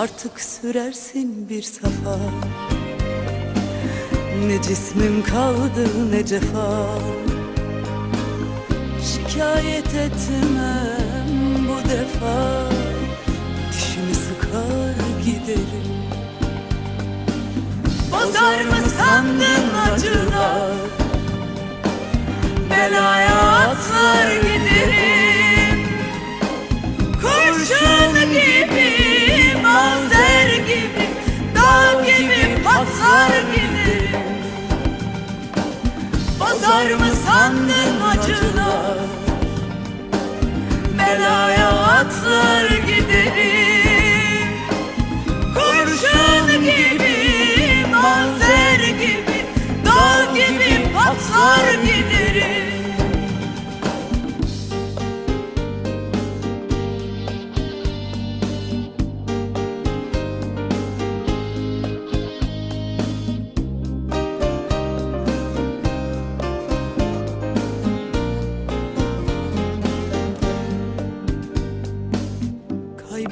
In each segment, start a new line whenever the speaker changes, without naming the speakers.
Artık sürersin bir safa. Ne cismim kaldı ne cefa. Şikayet etmem bu defa. Dişimi sıkar giderim. Bozar mı sandın acılar? Belaya atlar giderim Bozar mı sandın acılar? Belaya atlar giderim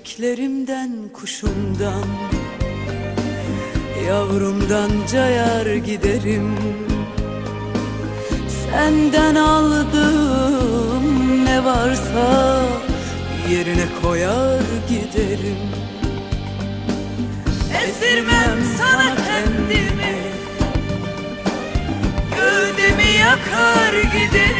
Köpeklerimden kuşumdan Yavrumdan cayar giderim. Senden aldığım ne varsa Yerine koyar giderim. Ezdirmem sana kendimi. Gövdemi yakar giderim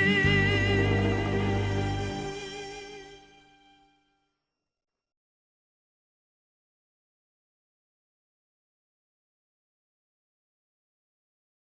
me.